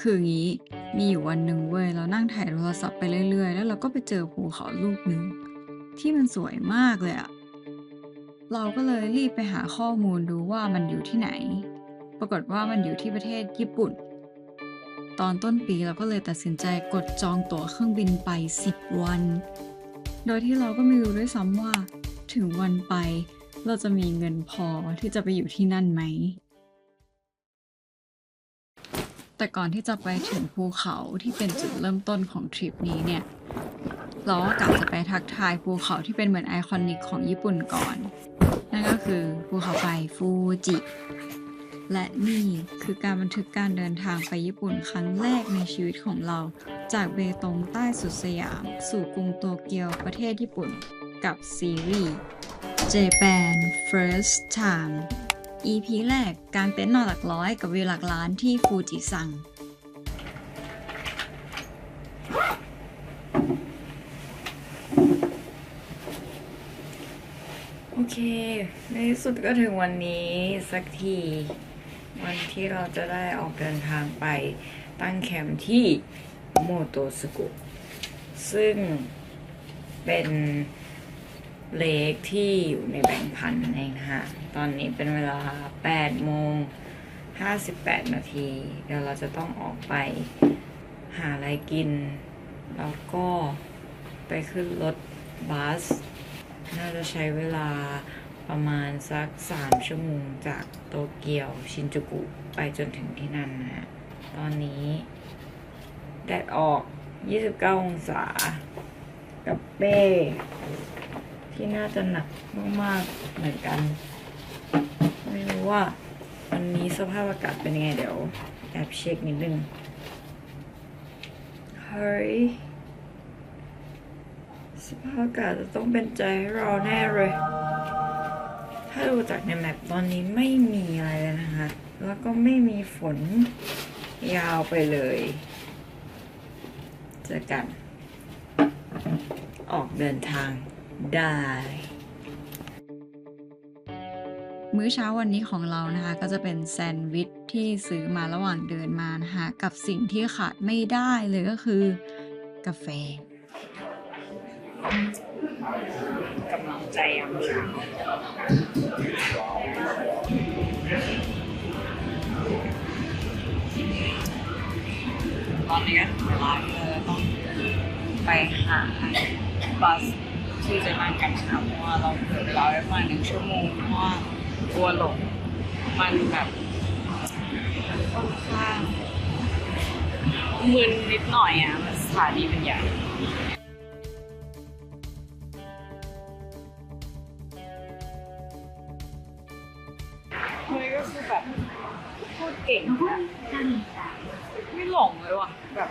คืออย่างงี้มีอยู่วันหนึ่งเว้ยเรานั่งถ่ายโทรศัพท์ไปเรื่อยๆ แล้วเราก็ไปเจอภูเขาลูกหนึ่งที่มันสวยมากเลยอะเราก็เลยรีบไปหาข้อมูลดูว่ามันอยู่ที่ไหน ปรากฏว่ามันอยู่ที่ประเทศญี่ปุ่น ตอนต้นปีเราก็เลยตัดสินใจกดจองตั๋วเครื่องบินไป 10 วัน โดยที่เราก็ไม่รู้ด้วยซ้ำว่า ถึงวันไป เราจะมีเงินพอที่จะไปอยู่ที่นั่นไหม แต่ก่อนที่จะไปถึงภูเขาที่เป็นจุดเริ่มต้นของทริปนี้เนี่ย เราก็กะจะไปทักทายภูเขาที่เป็นเหมือนไอคอนิกของญี่ปุ่นก่อน นั่นก็คือภูเขาไฟฟูจิ และนี่คือการบันทึกการเดินทางไปญี่ปุ่นครั้งแรกในชีวิตของเรา จากเบตงใต้สุดสยาม สู่กรุงโตเกียวประเทศญี่ปุ่นกับซีรีส์ Japan First Time EP แรกกางเต็นท์นอนหลักร้อยกับวิวหลักล้านที่ฟูจิซัง โอเค ในที่สุดก็ถึงวันนี้สักที วันที่เราจะได้ออกเดินทางไปตั้งแคมป์ที่โมโตสกุซึ่งเป็น เลกที่อยู่ในแบงค์พันนั่นเองนะฮะตอนนี้เป็นเวลา8โมง58 นาที เดี๋ยวเราจะต้องออกไปหาอะไรกิน แล้วก็ไปขึ้นรถบัส น่าจะใช้เวลาประมาณสักสามชั่วโมงจากโตเกียวชินจูกุไปจนถึงที่นั่นนะฮะ ตอนนี้แดดออก 29 องศา กับเป้ ที่น่าจะหนักมากๆเหมือนกัน ไม่รู้ว่าวันนี้สภาพอากาศเป็นยังไงเดี๋ยวแอบเช็คนิดนึงเฮ้ยสภาพอากาศจะต้องเป็นใจให้เราแน่เลย ถ้าดูจากในแมปตอนนี้ไม่มีอะไรเลยนะคะ แล้วก็ไม่มีฝนยาวไปเลย เจอกัน ออกเดินทาง ได้ มื้อเช้าวันนี้ของเรานะคะก็จะเป็นแซนด์วิชที่ซื้อมาระหว่างเดินมานะคะกับสิ่งที่ขาดไม่ได้เลยก็คือกาแฟกำลังใจยามเช้าตอนนี้ก็ถึงเวลาที่เราจะต้องไปหาบัส ที่จะนั่งกันนะคะเพราะว่าเราเผื่อเวลาไว้ประมาณหนึ่งชั่วโมงเพราะว่ากลัวหลงมันแบบค่อนข้างมึนนิดหน่อยอะมันสถานีมันใหญ่เฮ้ยก็คือแบบพูดเก่งนะไม่หลงเลยว่ะแบบ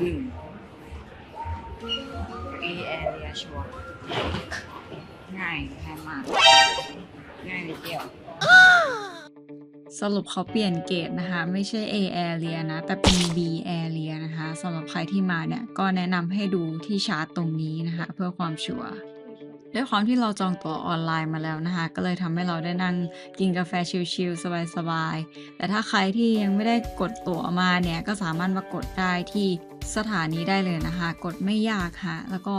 อืมมีแอร์เรียชัวร์ง่ายง่ายมาก ง่ายนิดเดียว สรุปเขาเปลี่ยนเกรดนะคะ ไม่ใช่ A area นะ แต่เป็น B area นะคะสำหรับใครที่มาเนี่ย ก็แนะนำให้ดูที่ชาร์ตตรงนี้นะคะ เพื่อความชัวร์ด้วยความที่เราจองตั๋วออนไลน์มาแล้วนะคะ ก็เลยทำให้เราได้นั่งกินกาแฟชิลๆสบายๆ แต่ถ้าใครที่ยังไม่ได้กดตั๋วมาเนี่ย ก็สามารถมากดได้ที่ สถานีได้เลยนะคะ กดไม่ยากค่ะ แล้วก็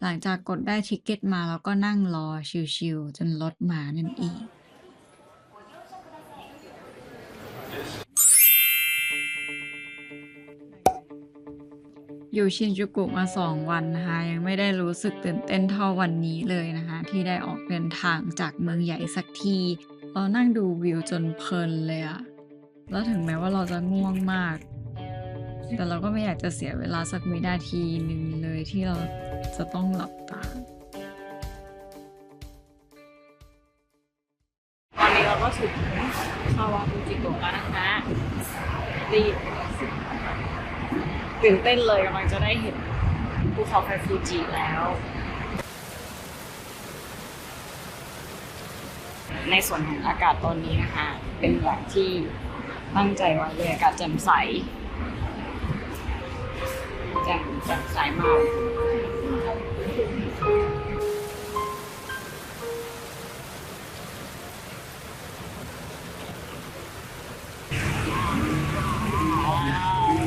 หลังจากกดได้ทิกเก็ตมาแล้วก็นั่งรอชิลๆจนรถมานั่นเองอยู่ชินจูกุมาสองวันนะคะยังไม่ได้รู้สึกตื่นเต้นเท่าวันนี้เลยนะคะ ที่ได้ออกเดินทางจากเมืองใหญ่สักทีเรานั่งดูวิวจนเพลินเลยอะแล้วถึงแม้ว่าเราจะง่วงมาก แต่เราก็ไม่อยากจะเสียเวลาสักวินาทีหนึ่งเลยที่เราจะต้องหลับตา ตอนนี้เราก็ถึงคาวาฟูจิโกะแล้วนะคะรีตื่นเต้นเลยกำลังจะได้เห็นภูเขาไฟฟูจิแล้วในส่วนของอากาศตอนนี้นะคะ เป็นแบบที่ตั้งใจไว้เลยอากาศแจ่มใส จ่มแจ่มใสมา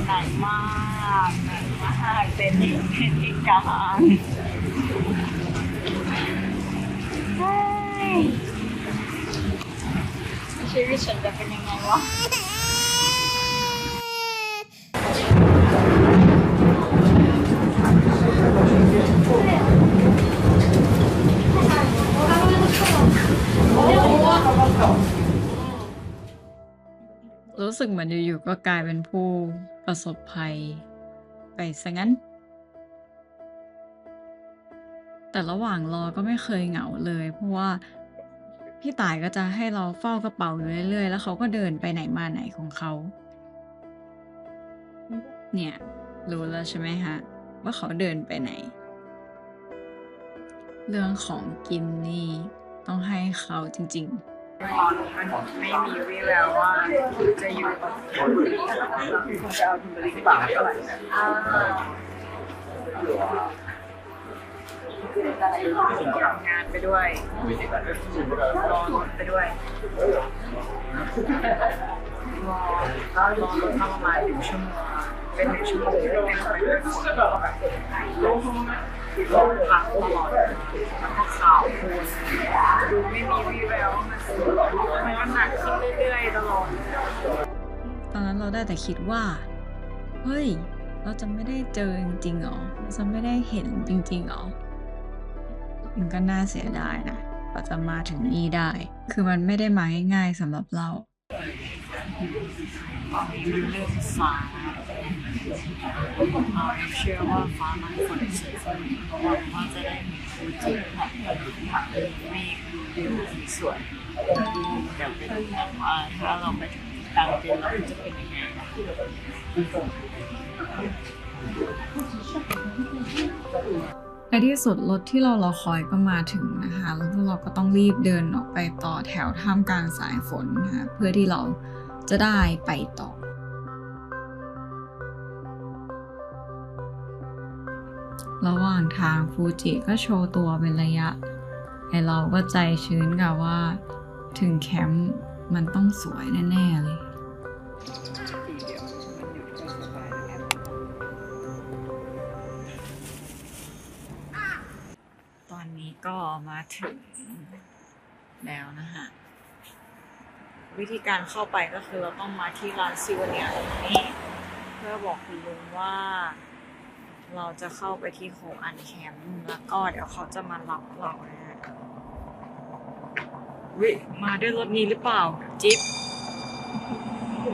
หนักมากหนักมากเป็นเป็นที่กลางเฮ้ยชีวิตฉันจะเป็นยังไงวะ สึกเหมือนอยู่ๆก็กลายเป็นผู้ประสบภัยไปซะงั้น แต่ระหว่างรอก็ไม่เคยเหงาเลย เพราะว่าพี่ต่ายก็จะให้เราเฝ้ากระเป๋าอยู่เรื่อยๆ แล้วเขาก็เดินไปไหนมาไหนของเขา เนี่ย รู้แล้วใช่ไหมฮะ ว่าเขาเดินไปไหน เรื่องของกินนี่ต้องให้เขาจริง ๆ อนมันไม่มีวี่แววว่าจะอยู่กับคนคุณจะเอาทุนบริษัทเท่าไหร่อ่าทำงานไปด้วยรอรถไปด้วยรอรอรถเข้าประมาณหนึ่งชั่วโมงเป็นหนึ่งชั่วโมงเป็นไปด้วยพักตลอดแล้วก็ข่าวคูณดูไม่มีวี่แววว่า มันหนักขึ้นเรื่อยๆตลอด ตอนนั้นเราได้แต่คิดว่า เฮ้ย เราจะไม่ได้เจอจริงๆหรอ เราจะไม่ได้เห็นจริงๆหรอมันก็น่าเสียดายนะกว่าจะมาถึงนี่ได้ คือมันไม่ได้มาง่ายๆสำหรับเราตอนนี้เริ่มสายเราเชื่อว่าฟ้ามันฝนสวยๆหวังว่าจะได้ ฟูจิแบบเมฆดูวิวสวยดูแบบเป็นแบบว่าถ้าเราไปถึงกลางเดือนเราจะเป็นยังไงในที่สุดรถที่เรารอคอยก็มาถึงนะคะแล้วพวกเราก็ต้องรีบเดินออกไปต่อแถวท่ามกลางสายฝนนะคะเพื่อที่เราจะได้ไปต่อ ระหว่างทางฟูจิก็โชว์ตัวเป็นระยะ ไอเราก็ใจชื้นกับว่า ถึงแคมป์มันต้องสวยแน่ ๆ เลยตอนนี้ก็มาถึงแล้วนะฮะ วิธีการเข้าไปก็คือเราต้องมาที่ร้านซิวเนียตรงนี้ เพื่อบอกคุณลุงว่า เราจะเข้าไปที่โคอันแคมป์แล้วก็เดี๋ยวเขาจะมารับเรานะฮะวิมาด้วยรถนี้หรือเปล่า จิ๊บ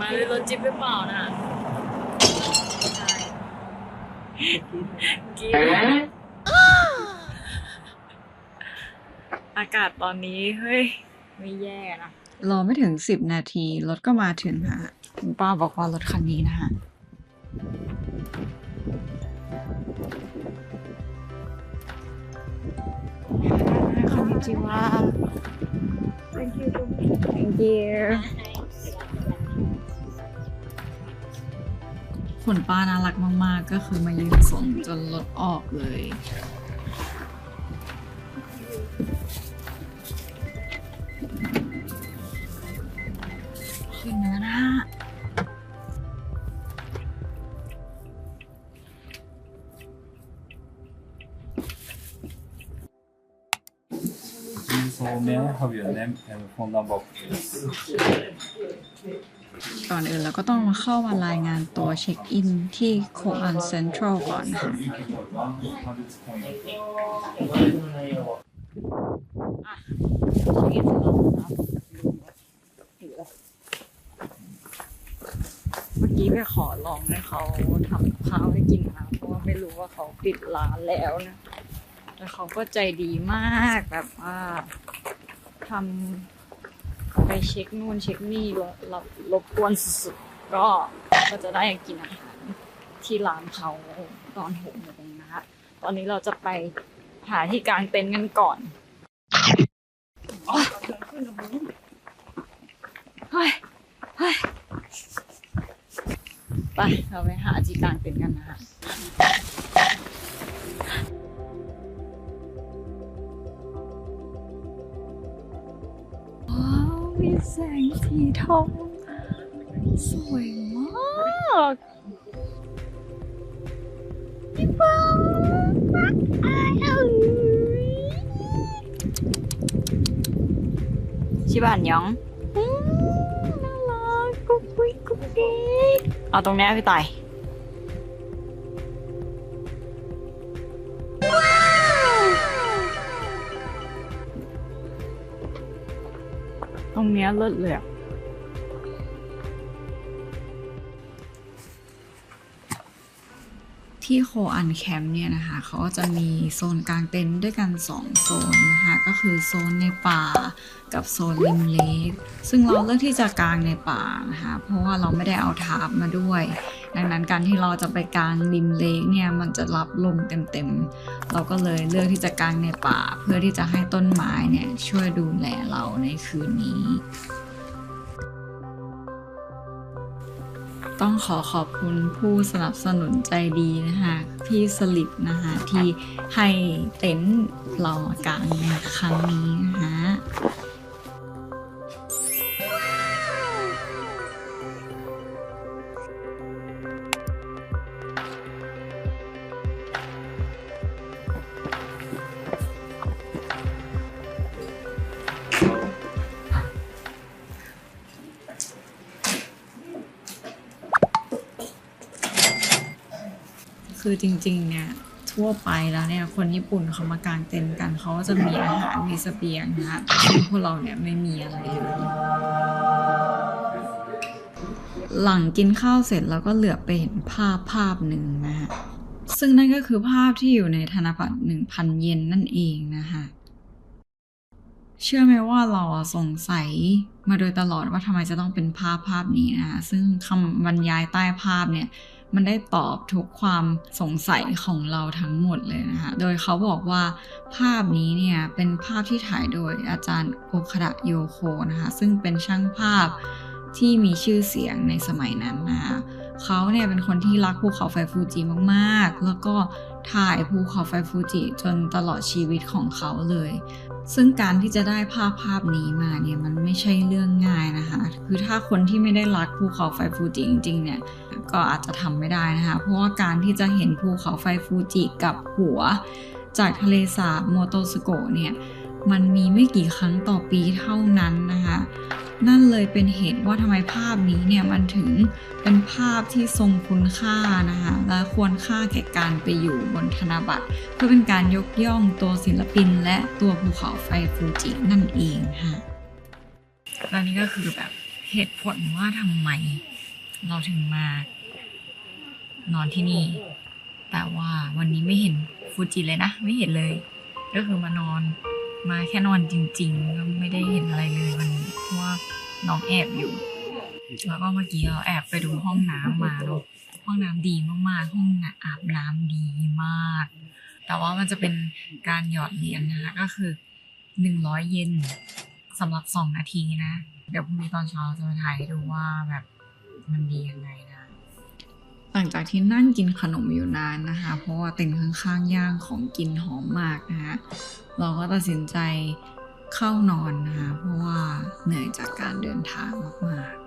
มาด้วยรถจิ๊บหรือเปล่านะใช่กิ๊บอากาศตอนนี้เฮ้ย ไม่แย่นะรอไม่ถึงสิบนาที รถก็มาถึงฮะคุณป้าบอกว่ารถคันนี้นะฮะ ชิวา thank you thank you ฝนป้าน่ารักมาก ๆ ก็คือมายืนส่งจนรถออกเลย So may I have your name and phone number, please? ก่อนอื่นเราก็ต้องมาเข้ามารายงานตัวเช็คอินที่โคอันเซ็นทรัลก่อนค่ะเมื่อกี้ไปขอลองให้เขาทำกับข้าวให้กินนะเพราะว่าไม่รู้ว่าเขาปิดร้านแล้วนะแล้วเขาก็ใจดีมากแบบว่า ทำไปเช็คนู่นเช็คนี่รบรบรบกวนสุดๆก็ก็จะได้กินอาหารที่ร้านเขาตอนหกโมงนะคะตอนนี้เราจะไปหาที่กลางเต็นท์กันก่อนอ๋อเดินขึ้นแล้วมึงเฮ้ยเฮ้ยไปเราไปหาที่กลางเต็นท์กันนะคะ แสงสีทอง สวยมากพี่ปองรักอายเอ๋ยชิบานยองอืมน่ารักกุ๊กกิ๊กกุ๊กกิ๊กเอาตรงเนี้ยพี่ต่าย ตรงเนี้ยเลิศเลยอะที่โคอันแคมป์เนี่ยนะคะเขาก็จะมีโซนกลางเต็นท์ด้วยกัน 2 โซนนะคะ ก็คือโซนในป่ากับโซนริมเลสซึ่งเราเลือกที่จะกลางในป่านะคะ เพราะว่าเราไม่ได้เอาทาร์ปมาด้วย ดังนั้นการที่เราจะไปกางริมเลคเนี่ยมันจะรับลมเต็มๆ เราก็เลยเลือกที่จะกางในป่า เพื่อที่จะให้ต้นไม้เนี่ยช่วยดูแลเราในคืนนี้ ต้องขอขอบคุณผู้สนับสนุนใจดีนะคะพี่สลิดนะคะที่ให้เต็นท์เรามากางในครั้งนี้นะคะ คือจริง ๆ เนี่ยทั่วไปแล้วเนี่ย คนญี่ปุ่นเขามากางเต็นท์กันเขาก็จะมีอาหารมีเสบียงนะคะซึ่พวกเราเนี่ยไม่มีอะไรเลยหลังกินข้าวเสร็จเราก็เหลือไปเห็นภาพภาพหนึ่งนะคะซึ่งนั่นก็คือภาพที่อยู่ในธนบัตรหนึ่งพันเยนนั่นเองนะคะเชื่อไหมว่าเราสงสัยมาโดยตลอดว่าทำไมจะต้องเป็นภาพภาพนี้นะคะซึ่งคำบรรยายใต้ภาพเนี่ย มันได้ตอบทุกความสงสัยของเราทั้งหมดเลยนะคะ โดยเขาบอกว่าภาพนี้เนี่ยเป็นภาพที่ถ่ายโดยอาจารย์โอคาดะโยโคนะคะ ซึ่งเป็นช่างภาพที่มีชื่อเสียงในสมัยนั้นนะคะ เขาเนี่ยเป็นคนที่รักภูเขาไฟฟูจิมากๆ แล้วก็ถ่ายภูเขาไฟฟูจิจนตลอดชีวิตของเขาเลย ซึ่งการที่จะได้ภาพภาพนี้มาเนี่ยมันไม่ใช่เรื่องง่ายนะคะ คือถ้าคนที่ไม่ได้รักภูเขาไฟฟูจิจริงๆเนี่ยก็อาจจะทำไม่ได้นะคะ เพราะว่าการที่จะเห็นภูเขาไฟฟูจิกับหัว จากทะเลสาบโมโตสโกเนี่ยมันมีไม่กี่ครั้งต่อปีเท่านั้นนะคะ นั่นเลยเป็นเหตุว่าทำไมภาพนี้เนี่ยมันถึงเป็นภาพที่ทรงคุณค่านะคะและควรค่าแก่การไปอยู่บนธนบัตร เพื่อเป็นการยกย่องตัวศิลปิน และตัวภูเขาไฟฟูจินั่นเองค่ะและนี่ก็คือแบบเหตุผลว่าทำไมเราถึงมานอนที่นี่ แต่ว่าวันนี้ไม่เห็นฟูจิเลยนะ ไม่เห็นเลย ก็คือมานอน มาแค่นอนจริง ๆ ก็ไม่ได้เห็นอะไรเลยวันนี้เพราะว่าน้องแอบอยู่ แล้วก็เมื่อกี้เราแอบไปดูห้องน้ำมาเนาะห้องน้ำดีมากๆ ห้องอาบน้ำดีมาก แต่ว่ามันจะเป็นการหยอดเหรียญนะคะก็คือหนึ่งร้อยเยนสำหรับสองนาทีนะ เดี๋ยวพรุ่งนี้ตอนเช้าจะมาถ่ายให้ดูว่าแบบมันดียังไงนะ หลังจากที่นั่งกินขนมอยู่นานนะคะ เพราะว่าเต็นท์ข้างๆย่างของกินหอมมากนะคะเราก็ตัดสินใจเข้านอนนะคะเพราะว่าเหนื่อยจากการเดินทางมากๆ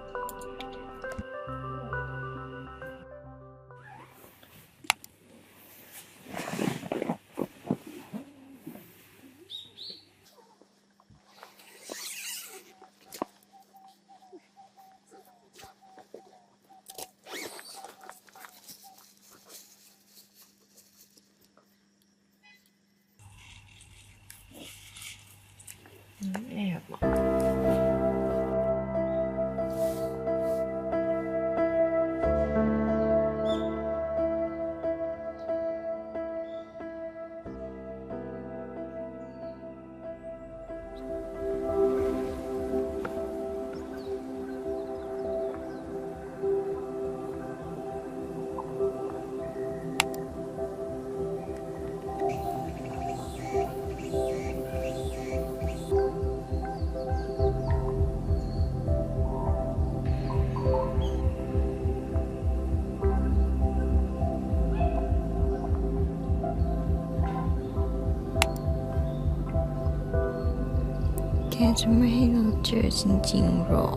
จะไม่ให้เราเจอจริงๆหรอ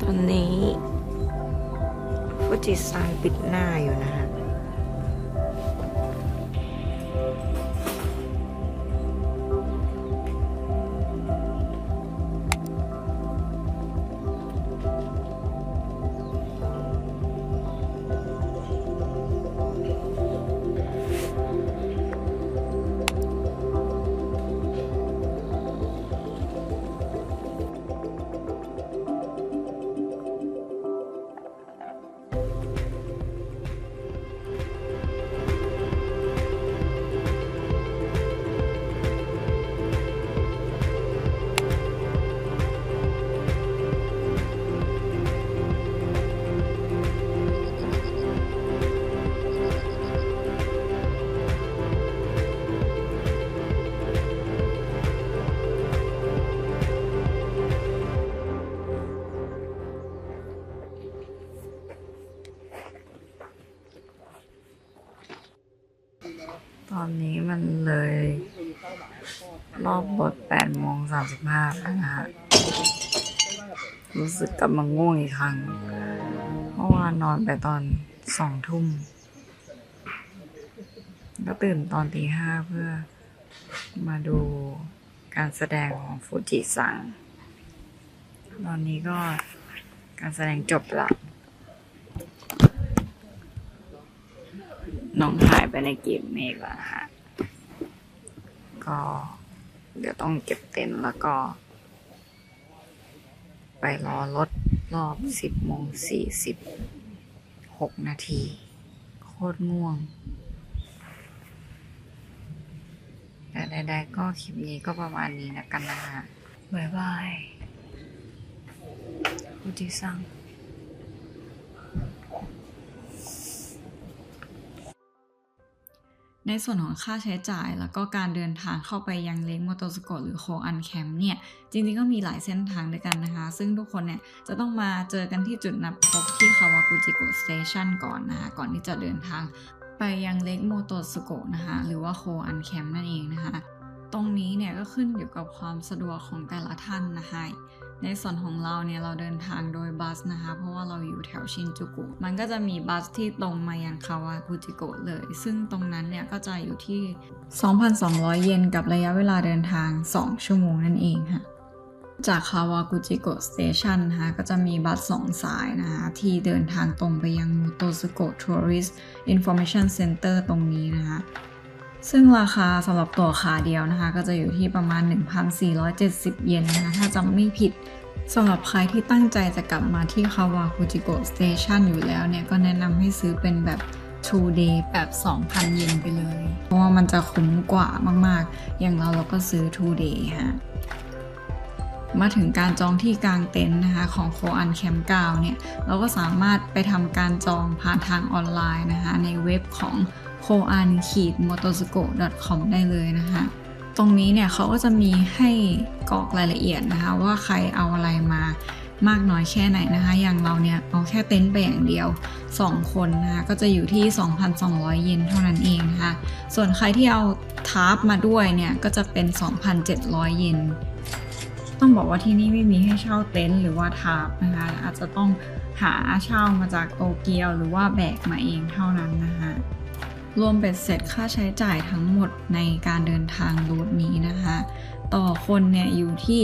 ตอนนี้ฟูจิซังปิดหน้าอยู่นะ เลย รอบบท8โมง35แล้วนะฮะรู้สึกกลับมาง่วงอีกครั้งเพราะว่านอนไปตอนสองทุ่ม ก็ตื่นตอนตีห้าเพื่อมาดูการแสดงของฟูจิซัง ตอนนี้ก็การแสดงจบละ น้องหายไปในเกมเมฆแล้วฮะ ก็ เดี๋ยวต้องเก็บเต็นท์แล้วก็ ไปรอรถรอบสิบโมงสี่สิบหกนาที โคตรง่วง แต่ใดๆก็คลิปนี้ก็ประมาณนี้นะกันนะฮะบ๊ายบายฟูจิซัง ในส่วนของค่าใช้จ่ายแล้วก็การเดินทางเข้าไปยังเลกโมโตสโกหรือโคอันแคมเนี่ย จริงๆก็มีหลายเส้นทางด้วยกันนะคะ ซึ่งทุกคนเนี่ยจะต้องมาเจอกันที่จุดนัดพบที่คาวากุจิโกสเตชันก่อนนะคะ ก่อนที่จะเดินทางไปยังเลกโมโตสโกนะคะ หรือว่าโคอันแคมนั่นเองนะคะ ตรงนี้เนี่ยก็ขึ้นอยู่กับความสะดวกของแต่ละท่านนะคะ ในส่วนของเราเนี่ยเราเดินทางโดยบัสนะคะ เพราะว่าเราอยู่แถวชินจูกุ มันก็จะมีบัสที่ตรงมายังคาวากุจิโกะเลย ซึ่งตรงนั้นเนี่ยก็จะอยู่ที่ 2,200 เยนกับระยะเวลาเดินทาง 2 ชั่วโมงนั่นเองค่ะจากคาวากุจิโกะสเตชันนะคะก็จะมีบัสสองสายนะคะที่เดินทางตรงไปยังมูโตสโกะทัวริสต์อินโฟเมชันเซ็นเตอร์ตรงนี้นะคะ ซึ่งราคาสำหรับตัวขาเดียวนะคะ ก็จะอยู่ที่ประมาณ 1,470 เยนนะคะถ้าจำไม่ผิดสำหรับใครที่ตั้งใจจะกลับมาที่คาวาคุจิโกะสเตชันอยู่แล้วเนี่ย ก็แนะนำให้ซื้อเป็นแบบ two day แบบ 2,000 เยนไปเลย เพราะว่ามันจะคุ้มกว่ามากๆ อย่างเราเราก็ซื้อ two day ฮะมาถึงการจองที่กลางเต็นท์นะคะของโคอันแคมป์9เนี่ย เราก็สามารถไปทำการจองผ่านทางออนไลน์นะคะในเว็บของ k o a n m o t o s u k o com ได้เลยนะคะ ตรงนี้เนี่ยเขาก็จะมีให้กรอกรายละเอียดนะคะ ว่าใครเอาอะไรมามากน้อยแค่ไหนนะคะ อย่างเราเนี่ยเอาแค่เต็นท์ไปอย่างเดียว 2 คนนะคะก็จะอยู่ที่ 2,200 เยนเท่านั้นเองนะคะ ส่วนใครที่เอาทาร์ปมาด้วยเนี่ยก็จะเป็น 2,700 เยน ต้องบอกว่าที่นี่ไม่มีให้เช่าเต็นท์หรือว่าทาร์ปนะคะ อาจจะต้องหาเช่ามาจากโตเกียวหรือว่าแบกมาเองเท่านั้นนะคะ รวมเป็นเสร็จค่าใช้จ่ายทั้งหมดในการเดินทางรูทนี้นะคะ ต่อคนเนี่ยอยู่ที่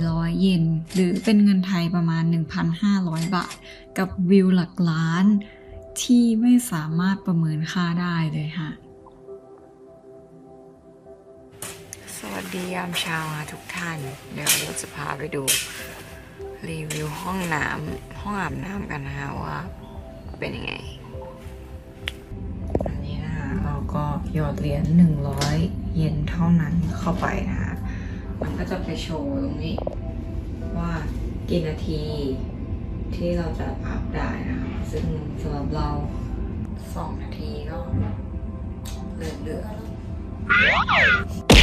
6,400 เยนหรือเป็นเงินไทยประมาณ 1,500 บาท กับวิวหลักล้าน ที่ไม่สามารถประเมินค่าได้เลยค่ะ สวัสดียามเช้าค่ะทุกท่าน เดี๋ยวเราจะพาไปดูรีวิวห้องน้ำห้องอาบน้ำกันนะคะว่าเป็นยังไง ก็หยอดเหรียญ100 เยนเท่านั้นเข้าไปนะคะมันก็จะไปโชว์ตรงนี้ ว่ากี่นาทีที่เราจะอัพได้นะคะซึ่งสำหรับเรา2นาทีก็เหลือเหลือๆ